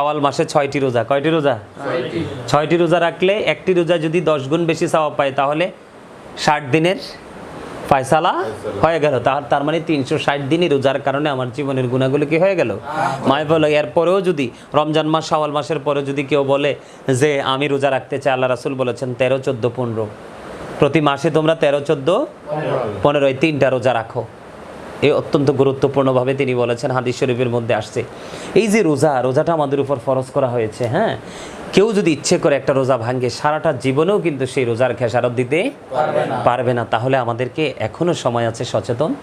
আওয়াল মাসে ছয়টি রোজা। কয়টি রোজা? ছয়টি। রোজা রাখলে একটি রোজা যদি দশ গুণ বেশি সওয়াব পায় তাহলে ষাট দিনের ফয়সালা হয়ে গেল। তার তার মানে তিনশো ষাট দিনই রোজার কারণে আমার জীবনের গুণাগুলো কি হয়ে গেল? মায় বলো এরপরেও যদি রমজান মাস শাওয়াল মাসের পরে যদি কেউ বলে যে আমি রোজা রাখতে চাই আল্লাহ রাসুল বলেছেন তেরো চোদ্দ পনেরো। প্রতি মাসে তোমরা তেরো চোদ্দ পনেরো এই তিনটা রোজা রাখো। এই অত্যন্ত গুরুত্বপূর্ণভাবে তিনি বলেছেন হাদিস শরীফের মধ্যে আসছে। এই যে রোজা রোজাটা আমাদের উপর ফরজ করা হয়েছে হ্যাঁ? কেউ যদি ইচ্ছে করে একটা রোজা ভাঙ্গে সারাটা জীবনেও কিন্তু সেই রোজার খেসারত দিতে পারবে না। তাহলে আমাদেরকে এখনও সময় আছে সচেতন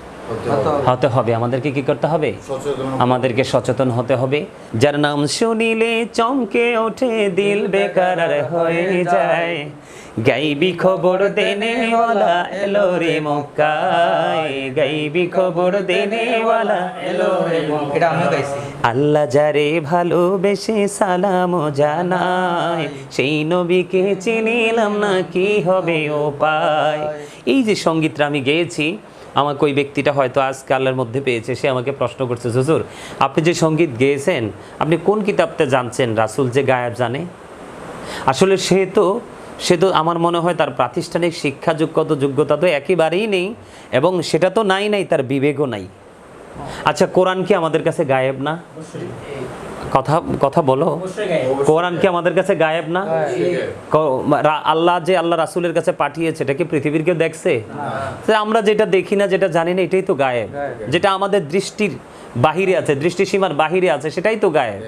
হতে হবে। আমাদেরকে কি করতে হবে? আমাদেরকে সচেতন হতে হবে। যার নাম শুনিলে চমকে ওঠে দিল বেকার হয়ে যায়। গাইবি খবর দেনেওয়ালা এলো রে মক্কায়। গাইবি খবর দেনেওয়ালা এলো রে এটা আমিও গাইছি। আল্লাহ যারে ভালোবেসে সালাম জানায় সেই নবীকে চিনিলাম না কি হবে ও পায়। এই যে সঙ্গীতটা আমি গেয়েছি আমাকে ওই ব্যক্তিটা হয়তো আজকে আল্লাহর মধ্যে পেয়েছে সে আমাকে প্রশ্ন করছে হুজুর আপনি যে সংগীত গেয়েছেন আপনি কোন কিতাবতে জানছেন? রাসূল যে গায়েব জানে। আসলে সে তো সে তো আমার মনে হয় তার প্রাতিষ্ঠানিক শিক্ষা যোগ্যত যোগ্যতা তো একেবারেই নেই এবং সেটা তো নাই নাই, তার বিবেকও নাই। আচ্ছা কোরআন কি আমাদের কাছে গায়েব না? কথা কথা বলো। কোরআন কি আমাদের কাছে গায়েব না? আল্লাহ যে আল্লাহ রাসূলের কাছে পাঠিয়েছে, এটা কি পৃথিবীর কেউ দেখছে? আমরা যেটা দেখি না, যেটা জানি না, এটাই তো গায়েব। যেটা আমাদের দৃষ্টির বাহিরে আছে, দৃষ্টিসীমার বাহিরে আছে, সেটাই তো গায়েব।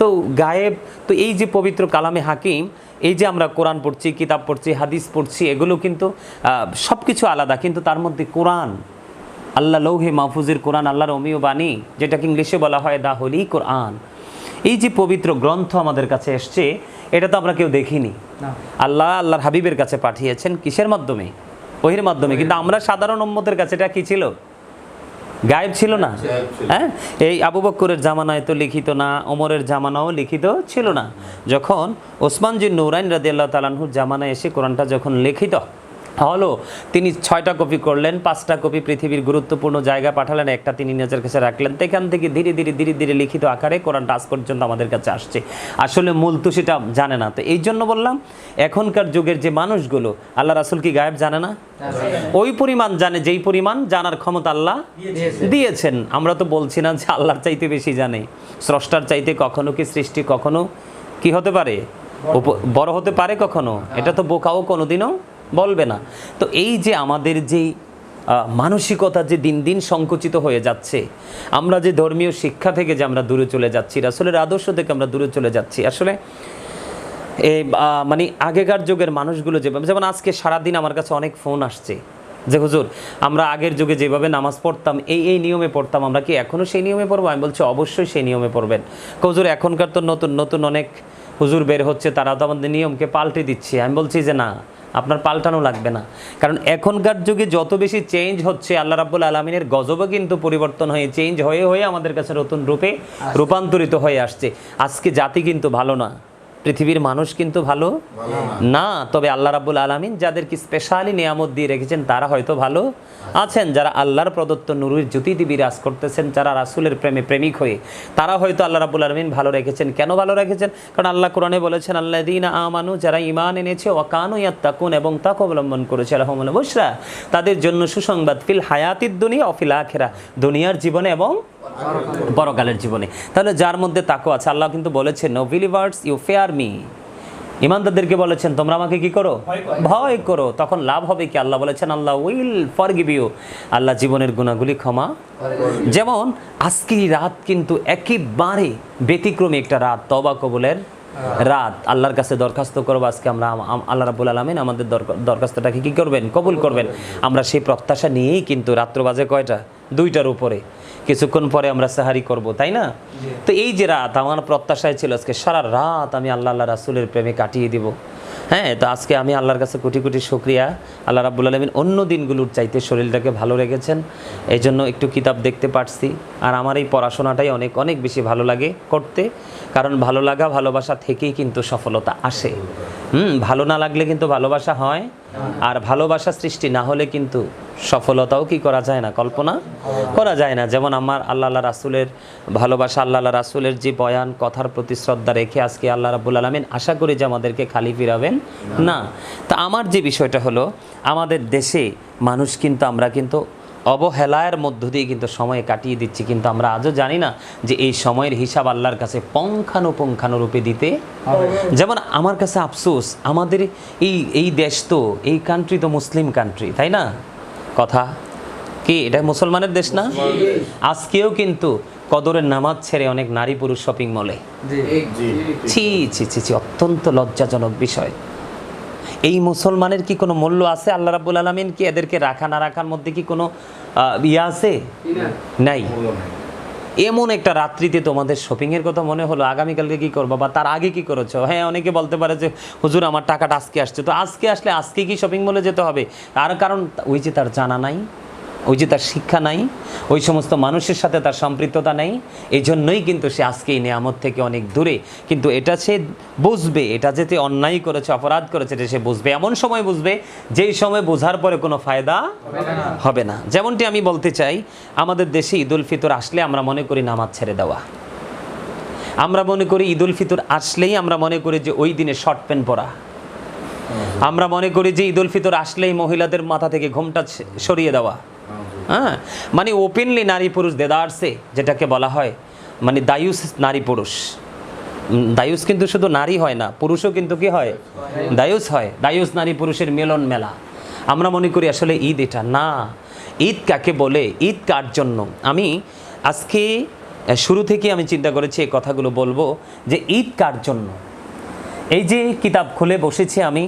তো গায়েব, তো এই যে পবিত্র কালামে হাকিম এই যে আমরা কোরআন পড়ছি কিতাব পড়ছি হাদিস পড়ছি এগুলো কিন্তু সব কিছু আলাদা কিন্তু তার মধ্যে কোরআন আল্লাহ লৌহে মাহফুজের কোরআন আল্লাহর অমীয় বাণী যেটাকে ইংলিশে বলা হয় দা হোলি কোরআন। এই যে পবিত্র গ্রন্থ আমাদের কাছে এসছে এটা তো আমরা কেউ দেখিনি। আল্লাহ আল্লাহর হাবিবের কাছে পাঠিয়েছেন কিসের মাধ্যমে? ওহির মাধ্যমে। কিন্তু আমরা সাধারণ উম্মতের কাছে এটা কী ছিল? গায়েব ছিল না? হ্যাঁ? এই আবু বক্করের জামানায় তো লিখিত না ওমরের জামানাও লিখিত ছিল না। যখন ওসমান জি নৌরাইন আল্লাহ তালাহুর জামানায় এসে কোরআনটা যখন লিখিত হলো তিনি ছয়টা কপি করলেন পাঁচটা কপি পৃথিবীর গুরুত্বপূর্ণ জায়গা পাঠালেন একটা তিনি নিজের কাছে রাখলেন। তো এখান থেকে ধীরে ধীরে ধীরে ধীরে লিখিত আকারে কোরআনটা আজ পর্যন্ত আমাদের কাছে আসছে। আসলে মূল তো সেটা জানে না। তো এই জন্য বললাম এখনকার যুগের যে মানুষগুলো আল্লাহ রাসুল কি গায়েব জানে না? ওই পরিমাণ জানে যেই পরিমাণ জানার ক্ষমতা আল্লাহ দিয়েছেন। আমরা তো বলছি না যে আল্লাহর চাইতে বেশি জানে। স্রষ্টার চাইতে কখনো কি সৃষ্টি কখনো কি হতে পারে? বড়। হতে পারে কখনো? এটা তো বোকাও কোনোদিনও বলবে না। তো এই যে আমাদের যেই মানসিকতা যে দিন দিন সংকুচিত হয়ে যাচ্ছে, আমরা যে ধর্মীয় শিক্ষা থেকে যে আমরা দূরে চলে যাচ্ছি, রাসূলের আদর্শ থেকে আমরা দূরে চলে যাচ্ছি, আসলে এই মানে আগেকার যুগের মানুষগুলো যেভাবে, যেমন আজকে সারাদিন আমার কাছে অনেক ফোন আসছে, যে হুজুর, আমরা আগের যুগে যেভাবে নামাজ পড়তাম, এই এই নিয়মে পড়তাম, আমরা কি এখনও সেই নিয়মে পড়ব? আমি বলছি, অবশ্যই সেই নিয়মে পড়বেন। হুজুর, এখনকার তো নতুন নতুন অনেক হুজুর বের হচ্ছে, তারা তো আমাদের নিয়মকে পাল্টে দিচ্ছে। আমি বলছি যে না আপনার পাল্টানো লাগবে না। কারণ এখনকার যুগে যত বেশি চেঞ্জ হচ্ছে আল্লাহ রাব্বুল আলমিনের গজবও কিন্তু পরিবর্তন হয়ে চেঞ্জ হয়ে হয়ে আমাদের কাছে নতুন রূপে রূপান্তরিত হয়ে আসছে। আজকে জাতি কিন্তু ভালো না। পৃথিবীর মানুষ কিন্তু ভালো না। তবে আল্লাহ রাব্বুল আলমিন যাদেরকে স্পেশালি নিয়ামত দিয়ে রেখেছেন তারা হয়তো ভালো আছেন। যারা আল্লাহর প্রদত্ত নুরুর জ্যোতিতে বিরাজ করতেছেন যারা রাসূলের প্রেমে প্রেমিক হয়ে তারা হয়তো আল্লাহ রাব্বুল আলমিন ভালো রেখেছেন। কেন ভালো রেখেছেন? কারণ আল্লাহ কোরআনে বলেছেন আল্লাহ দিন আমানু যারা ইমান এনেছে ওয়াকানু ইয়াত্তাকুন এবং তাক অবলম্বন করেছে আলহামুল বসরা তাদের জন্য সুসংবাদ ফিল হায়াতির দুনিয়া অফিল আখেরা দুনিয়ার জীবনে এবং পরকালের জীবনে। তাহলে যার মধ্যে তাকো আছে আল্লাহ কিন্তু বলেছেন no believers you fear me ইমানদারদেরকে বলেছেন তোমরা আমাকে কি করো? ভয় করো। তখন লাভ হবে কি? আল্লাহ বলেছেন Allah will forgive you Allah জীবনের গুণাগুলি ক্ষমা যেমন আজকের রাত কিন্তু একেবারে ব্যতিক্রমী একটা রাত তবা কবুলের রাত। আল্লাহর কাছে দরখাস্ত করব আজকে আমরা আম- আম- আল্লাহ রাবুল আলমিন আমাদের দরখাস্তটাকে কি করবেন? কবুল করবেন। আমরা সেই প্রত্যাশা নিয়েই কিন্তু রাত্র বাজে কয়টা? দুইটার উপরে। কিছুক্ষণ পরে আমরা সাহারি করব তাই না? তো এই যে রাত আমার প্রত্যাশায় ছিল আজকে সারা রাত আমি আল্লাহ আল্লাহ রাসুলের প্রেমে কাটিয়ে দিব। হ্যাঁ তো আজকে আমি আল্লাহর কাছে কোটি কোটি শুক্রিয়া। আল্লাহ রাবুল আলমিন অন্য দিনগুলোর চাইতে শরীরটাকে ভালো রেখেছেন। এই জন্য একটু কিতাব দেখতে পারছি। আর আমার এই পড়াশোনাটাই অনেক অনেক বেশি ভালো লাগে করতে। কারণ ভালো লাগা ভালোবাসা থেকেই কিন্তু সফলতা আসে। হুম ভালো না লাগলে কিন্তু ভালোবাসা হয়। আর ভালোবাসা সৃষ্টি না হলে কিন্তু সফলতাও কি করা যায় না? কল্পনা করা যায় না। যেমন আমার আল্লাহ রাসুলের ভালোবাসা, আল্লাহ রাসুলের যে বয়ান, কথার প্রতি শ্রদ্ধা রেখে আজকে আল্লাহ রাবুল আলমিন আশা করি যে আমাদেরকে খালি ফিরাবেন না। তা আমার যে বিষয়টা হলো, আমাদের দেশে মানুষ কিন্তু, আমরা কিন্তু অবহেলার মধ্য দিয়ে কিন্তু সময় কাটিয়ে দিচ্ছি। কিন্তু আমরা আজও জানি না যে এই সময়ের হিসাব আল্লাহর কাছে পঙ্খানুপুঙ্খানুরূপে দিতে যেমন আমার কাছে আফসোস আমাদের এই এই দেশ তো এই কান্ট্রি তো মুসলিম কান্ট্রি তাই না? কথা? কি এটা মুসলমানের দেশ না? আজকেও কিন্তু কদরের নামাজ ছেড়ে অনেক নারী পুরুষ শপিং মলে ছি ছি ছি ছি অত্যন্ত লজ্জাজনক বিষয়। এই মুসলমানের কি কোনো মূল্য আছে? আল্লাহ রাবুল আলমিন কি এদেরকে রাখা না রাখার মধ্যে কি কোনো ইয়ে আছে? নাই। এমন একটা রাত্রিতে তোমাদের শপিংয়ের কথা মনে হলো, আগামীকালকে কি করব বা তার আগে কি করেছ? হ্যাঁ অনেকে বলতে পারে যে, হুজুর, আমার টাকাটা আজকে আসছে। তো আজকে আসলে আজকে কি শপিং মলে যেতে হবে? তার কারণ, ওই যে তার জানা নাই। ওই যে তার শিক্ষা নাই, ওই সমস্ত মানুষের সাথে তার সম্পৃক্ততা নেই এই জন্যই কিন্তু সে আজকে এই নেয়ামত থেকে অনেক দূরে। কিন্তু এটা সে বুঝবে, এটা যেতে অন্যায় করেছে, অপরাধ করেছে, এটা সে বুঝবে। এমন সময় বুঝবে, যেই সময় বোঝার পরে কোনো ফায়দা হবে না। যেমনটি আমি বলতে চাই, আমাদের দেশে ঈদুল ফিতর আসলে আমরা মনে করি নামাজ ছেড়ে দেওয়া। আমরা মনে করি ঈদুল ফিতর আসলেই আমরা মনে করি যে ওই দিনে শর্ট প্যান্ট পরা। আমরা মনে করি যে ঈদুল ফিতর আসলেই মহিলাদের মাথা থেকে ঘোমটা সরিয়ে দেওয়া। হ্যাঁ? মানে ওপেনলি নারী পুরুষ দেদারসে, যেটাকে বলা হয় মানে দায়ুস নারী পুরুষ। দায়ুস কিন্তু শুধু নারী হয় না, পুরুষও কিন্তু কি হয়? দায়ুস হয়। দায়ুস নারী পুরুষের মিলন মেলা। আমরা মনে করি আসলে ঈদ এটা না। ঈদ কাকে বলে? ঈদ কার জন্য? আমি আজকে শুরু থেকে আমি চিন্তা করেছি এই কথাগুলো বলব যে ঈদ কার জন্য? এই যে কিতাব খুলে বসেছি আমি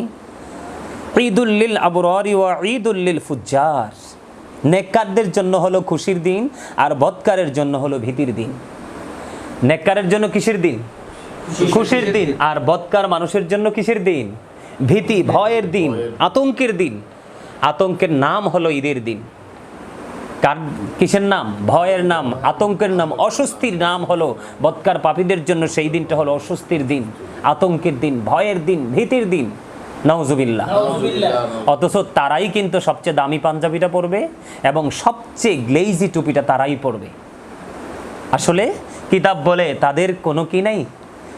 ঈদুল্লিল আবরারি ওয়া ঈদুল্লিল ফুজ্জার। নেককারদের জন্য হলো খুশির দিন আর বৎকারের জন্য হলো ভীতির দিন। নেককারের জন্য কিসের দিন? খুশির দিন। আর বৎকার মানুষের জন্য কিসের দিন? ভীতি ভয়ের দিন আতঙ্কের দিন। আতঙ্কের নাম হলো ঈদের দিন। কার কিসের নাম? ভয়ের নাম আতঙ্কের নাম অস্বস্তির নাম হলো বৎকার পাপীদের জন্য সেই দিনটা হলো অস্বস্তির দিন আতঙ্কের দিন ভয়ের দিন ভীতির দিন। নওজুবিল্লাহ অথচ তারাই কিন্তু সবচেয়ে দামি পাঞ্জাবিটা পরবে এবং সবচেয়ে গ্লেইজি টুপিটা তারাই পরবে। আসলে কিতাব বলে, তাদের কোনো কি নাই?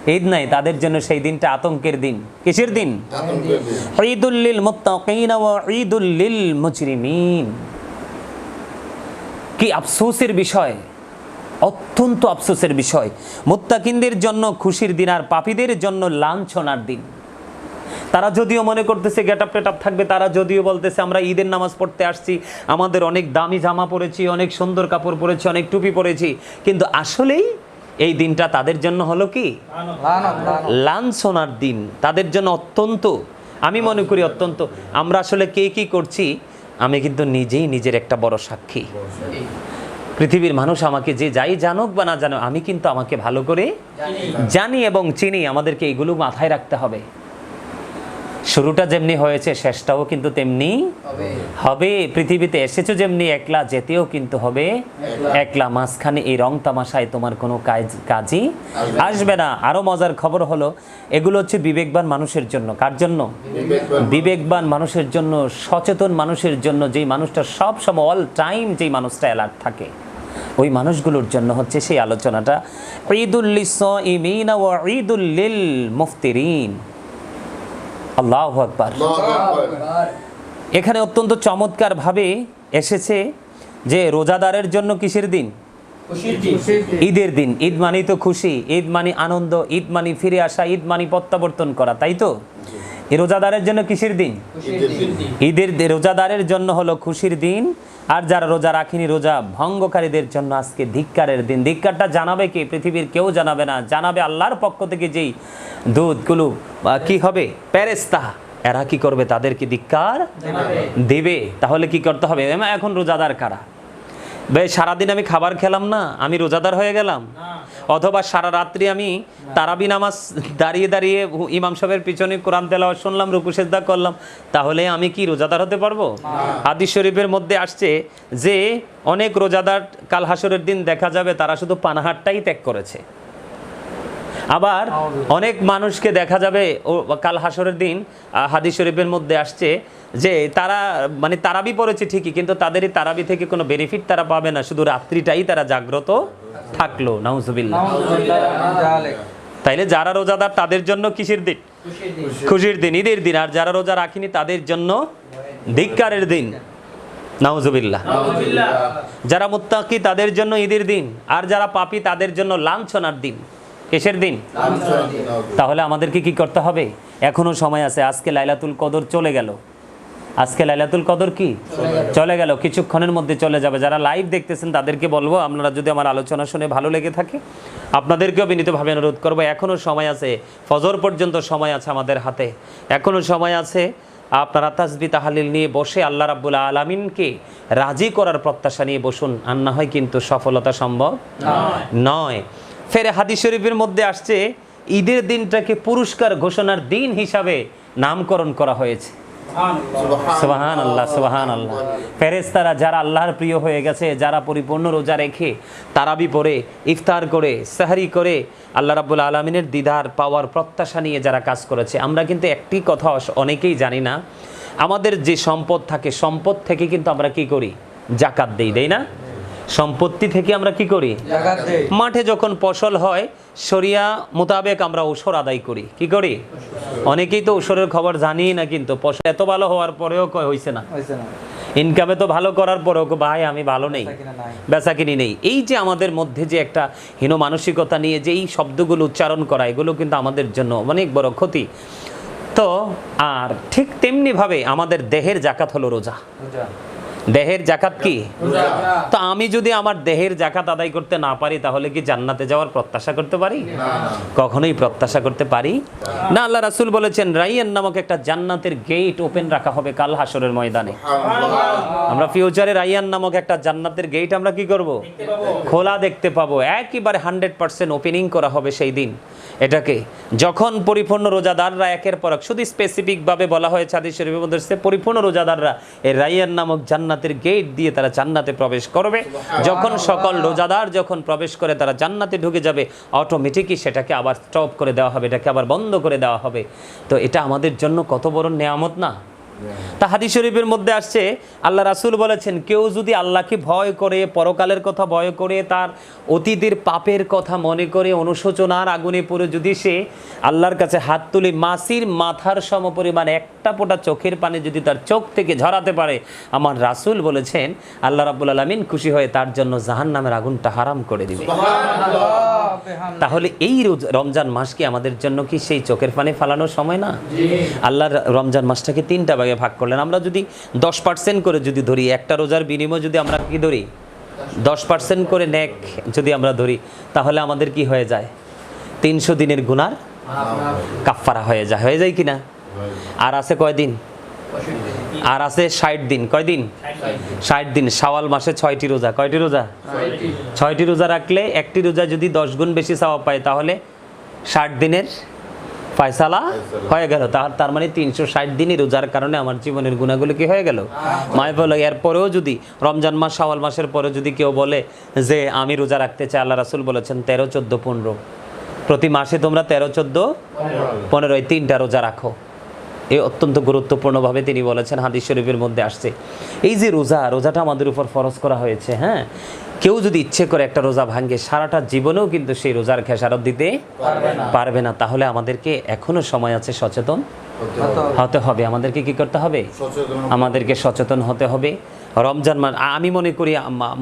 ঈদ নাই, তাদের জন্য সেই দিনটা আতঙ্কের দিন। কিসের দিন? ঈদুল্লিল ঈদুল্লিল মুজরিমিন। কি আফসোসের বিষয়? অত্যন্ত আফসোসের বিষয়। মুত্তাকিনদের জন্য খুশির দিন আর পাপীদের জন্য লাঞ্ছনার দিন। তারা যদিও মনে করতেছে গেট আপ টেট আপ থাকবে, তারা যদিও বলতেছে আমরা ঈদের নামাজ পড়তে আসছি, আমাদের অনেক দামি জামা পরেছি, অনেক সুন্দর কাপড় পরেছি, অনেক টুপি পরেছি, কিন্তু আসলেই এই দিনটা তাদের জন্য হলো কি? লাঞ্ছনার দিন, তাদের জন্য অত্যন্ত, আমি মনে করি অত্যন্ত, আমরা আসলে কে কি করছি, আমি কিন্তু নিজেই নিজের একটা বড় সাক্ষী। পৃথিবীর মানুষ আমাকে যে যাই জানুক বা না জানুক, আমি কিন্তু আমাকে ভালো করে জানি এবং চিনি, আমাদেরকে এগুলো মাথায় রাখতে হবে। শুরুটা যেমনি হয়েছে শেষটাও কিন্তু তেমনি হবে। পৃথিবীতে এসেছ যেমনি একলা যেতেও কিন্তু হবে। একলা। মাঝখানে এই রং তামাশায় তোমার কোনো কাজ কাজই আসবে না। আরও মজার খবর হলো এগুলো হচ্ছে বিবেকবান মানুষের জন্য। কার জন্য? বিবেকবান মানুষের জন্য সচেতন মানুষের জন্য যেই মানুষটা সব সময় অল টাইম যেই মানুষটা অ্যালার্ট থাকে ওই মানুষগুলোর জন্য হচ্ছে সেই আলোচনাটা। ঈদুল্লিস ইমিন ও ঈদুল্লিল মুফতিরিন। আল্লাহ আকবার। এখানে অত্যন্ত চমৎকার ভাবে এসেছে যে রোজাদারের জন্য কিসের দিন? ঈদের দিন। ঈদ মানি তো খুশি। ঈদ মানি আনন্দ ঈদ মানি ফিরে আসা ঈদ মানি প্রত্যাবর্তন করা তাই তো? এই রোজাদারের জন্য কিসের দিন? ঈদের রোজাদারের জন্য হলো খুশির দিন। আর যারা রোজা রাখিনি রোজা ভঙ্গকারীদের জন্য আজকে ধিক্কারের দিন। ধিক্কারটা জানাবে কি? পৃথিবীর কেউ জানাবে না। জানাবে আল্লাহর পক্ষ থেকে যেই দুধগুলো কি হবে? প্যারেস্তা এরা কি করবে? তাদেরকে ধিক্কার দেবে। তাহলে কি করতে হবে? এখন রোজাদার কারা? বে সারাদিন আমি খাবার খেলাম না, আমি রোজাদার হয়ে গেলাম। অথবা সারা রাত্রি আমি তারাবি নামাজ দাঁড়িয়ে দাঁড়িয়ে ইমাম সাহেবের পিছনে কোরআন তেলাওয়াত শুনলাম, রুকু করলাম, তাহলে আমি কি রোজাদার হতে পারব? হাদিস শরীফের মধ্যে আসছে যে, অনেক রোজাদার কাল হাসরের দিন দেখা যাবে তারা শুধু পানাহারটাই ত্যাগ করেছে। আবার অনেক মানুষকে দেখা যাবে ও কাল হাসরের দিন হাদিস শরীফের মধ্যে আসছে যে তারা মানে তারাবি পড়েছে ঠিকই কিন্তু তাদেরই তারাবি থেকে কোনো বেনিফিট তারা পাবে না শুধু রাত্রিটাই তারা জাগ্রত থাকল নাউজুবিল্লাহ। তাইলে যারা রোজাদার তাদের জন্য কিসের দিন? খুশির দিন। ঈদের দিন আর যারা রোজা রাখিনি তাদের জন্য ধিক্কারের দিন নাউজুবিল্লাহ। যারা মুত্তাকি তাদের জন্য ঈদের দিন আর যারা পাপি তাদের জন্য লাঞ্ছনার দিন। কিসের দিন? তাহলে আমাদেরকে কি করতে হবে? এখনও সময় আছে আজকে লাইলাতুল কদর চলে গেল। আজকে লাইলাতুল কদর কি? চলে গেল কিছুক্ষণের মধ্যে চলে যাবে। যারা লাইভ দেখতেছেন তাদেরকে বলব আপনারা যদি আমার আলোচনা শুনে ভালো লেগে থাকে আপনাদেরকেও বিনীতভাবে অনুরোধ করব এখনও সময় আছে ফজর পর্যন্ত সময় আছে আমাদের হাতে। এখনও সময় আছে আপনারা তাসবি তাহালিল নিয়ে বসে আল্লাহ রাব্বুল আলামিনকে রাজি করার প্রত্যাশা নিয়ে বসুন। আর না হয় কিন্তু সফলতা সম্ভব নয়। ফের হাদিস শরীফের মধ্যে আসছে ঈদের দিনটাকে পুরস্কার ঘোষণার দিন হিসাবে নামকরণ করা হয়েছে। সুবাহান আল্লাহ সুবাহান আল্লাহ ফেরেস্তারা যারা আল্লাহর প্রিয় হয়ে গেছে যারা পরিপূর্ণ রোজা রেখে তারাবি পড়ে ইফতার করে সাহারি করে আল্লাহ রাব্বুল আলমিনের দিদার পাওয়ার প্রত্যাশা নিয়ে যারা কাজ করেছে আমরা কিন্তু একটি কথা অনেকেই জানি না। আমাদের যে সম্পদ থাকে সম্পদ থেকে কিন্তু আমরা কি করি? জাকাত দিই দেই না? সম্পত্তি থেকে আমরা কি করি? মাঠে যখন ফসল হয় শরিয়া মোতাবেক আমরা ওসর আদায় করি। কি করি? অনেকেই তো ওসরের খবর জানি না কিন্তু ফসল এত ভালো হওয়ার পরেও হইছে না। ইনকামে তো ভালো করার পরেও ভাই আমি ভালো নেই। বেচা কিনি নেই। এই যে আমাদের মধ্যে যে একটা হীন মানসিকতা নিয়ে যে এই শব্দগুলো উচ্চারণ করা এগুলো কিন্তু আমাদের জন্য অনেক বড় ক্ষতি। তো আর ঠিক তেমনিভাবে আমাদের দেহের জাকাত হলো রোজা। দেহের জাকাত কি? তো আমি যদি আমার দেহের জাকাত আদায় করতে না পারি তাহলে কি জান্নাতে যাওয়ার প্রত্যাশা করতে পারি? কখনোই প্রত্যাশা করতে পারি? না আল্লাহ রাসুল বলেছেন রাইয়ান নামক একটা জান্নাতের গেট ওপেন রাখা হবে কাল হাসরের ময়দানে। আমরা ফিউচারে রাইয়ান নামক একটা জান্নাতের গেট আমরা কি করব? খোলা দেখতে পাবো। একেবারে হান্ড্রেড পার্সেন্ট ওপেনিং করা হবে সেই দিন। এটাকে যখন পরিপূর্ণ রোজাদাররা একের পর এক শুধু স্পেসিফিকভাবে বলা হয়েছে হাদিস শরীফের মধ্যে পরিপূর্ণ রোজাদাররা এই রাইয়ান নামক জান্নাতের গেট দিয়ে তারা জান্নাতে প্রবেশ করবে। যখন সকল রোজাদার যখন প্রবেশ করে তারা জান্নাতে ঢুকে যাবে অটোমেটিকই সেটাকে আবার স্টপ করে দেওয়া হবে এটাকে আবার বন্ধ করে দেওয়া হবে। তো এটা আমাদের জন্য কত বড় নেয়ামত না? তা হাদিস শরীফের মধ্যে আসছে, আল্লাহ রাসূল বলেছেন, কেউ যদি আল্লাহকে ভয় করে, পরকালের কথা ভয় করে, তার অতীতের পাপের কথা মনে করে, অনুশোচনার আগুনে পড়ে যদি সে আল্লাহর কাছে হাত তুলে মাসির মাথার সমপরিমাণ একটা ফোঁটা চোখের পানি যদি তার চোখ থেকে ঝরাতে পারে, আমার রাসূল বলেছেন, আল্লাহ রাব্বুল আলামিন খুশি হয়ে তার জন্য জাহান নামের আগুনটা হারাম করে দিবে। তাহলে এই রোজ- রমজান মাস কি আমাদের জন্য কি সেই চোখের পানি ফালানোর সময় না? আল্লাহ রমজান মাসটাকে তিনটা ভাগে ভাগ করলেন। আমরা যদি দশ পার্সেন্ট করে যদি ধরি একটা রোজার বিনিময় যদি আমরা কি ধরি? দশ পার্সেন্ট করে নেক যদি আমরা ধরি তাহলে আমাদের কি হয়ে যায়? তিনশো দিনের গুনার কাফফারা হয়ে যায়। হয়ে যায় কি না? আর আছে কয়দিন? আর আছে ষাট দিন। কয়দিন ষাট দিন। শাওয়াল মাসে ছয়টি রোজা। কয়টি রোজা? ছয়টি রোজা রাখলে একটি রোজা যদি দশ গুণ বেশি চাওয়া পায়, তাহলে ষাট দিনের ফয়সালা হয়ে গেল। তার তার মানে তিনশো ষাট দিনই রোজার কারণে আমার জীবনের গুণাগুলো কি হয়ে গেল? মায় বলো এরপরেও যদি, রমজান মাস, শাওয়াল মাসের পরে যদি কেউ বলে যে, আমি রোজা রাখতে চাই আল্লাহ রাসুল বলেছেন, তেরো, চোদ্দ, পনেরো। প্রতি মাসে তোমরা তেরো, চোদ্দ, পনেরো, এই তিনটা রোজা রাখো। এই অত্যন্ত গুরুত্বপূর্ণভাবে তিনি বলেছেন হাদিস শরীফের মধ্যে আসছে। এই যে রোজা রোজাটা আমাদের উপর ফরজ করা হয়েছে হ্যাঁ? কেউ যদি ইচ্ছে করে একটা রোজা ভাঙ্গে সারাটা জীবনেও কিন্তু সেই রোজার খেসারত দিতে পারবে না। তাহলে আমাদেরকে এখনও সময় আছে সচেতন হতে হবে। আমাদেরকে কি করতে হবে? আমাদেরকে সচেতন হতে হবে। রমজান মাস আমি মনে করি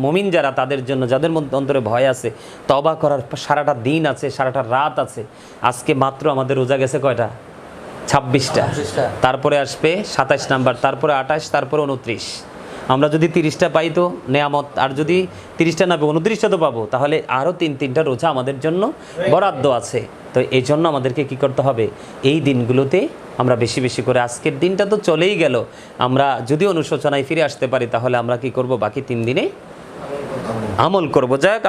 মমিন যারা তাদের জন্য যাদের মধ্যে অন্তরে ভয় আছে তবা করার সারাটা দিন আছে সারাটা রাত আছে। আজকে মাত্র আমাদের রোজা গেছে কয়টা? ছাব্বিশটা। তারপরে আসবে সাতাশ নাম্বার তারপরে আঠাশ তারপরে উনত্রিশ। আমরা যদি তিরিশটা পাই তো নেয়ামত আর যদি তিরিশটা না পাবো উনত্রিশটা তো পাবো। তাহলে আরও তিন তিনটা রোজা আমাদের জন্য বরাদ্দ আছে। তো এই জন্য আমাদেরকে কি করতে হবে? এই দিনগুলোতে আমরা বেশি বেশি করে আজকের দিনটা তো চলেই গেল। আমরা যদি অনুশোচনায় ফিরে আসতে পারি তাহলে আমরা কি করব? বাকি তিন দিনে আমল করব। যাক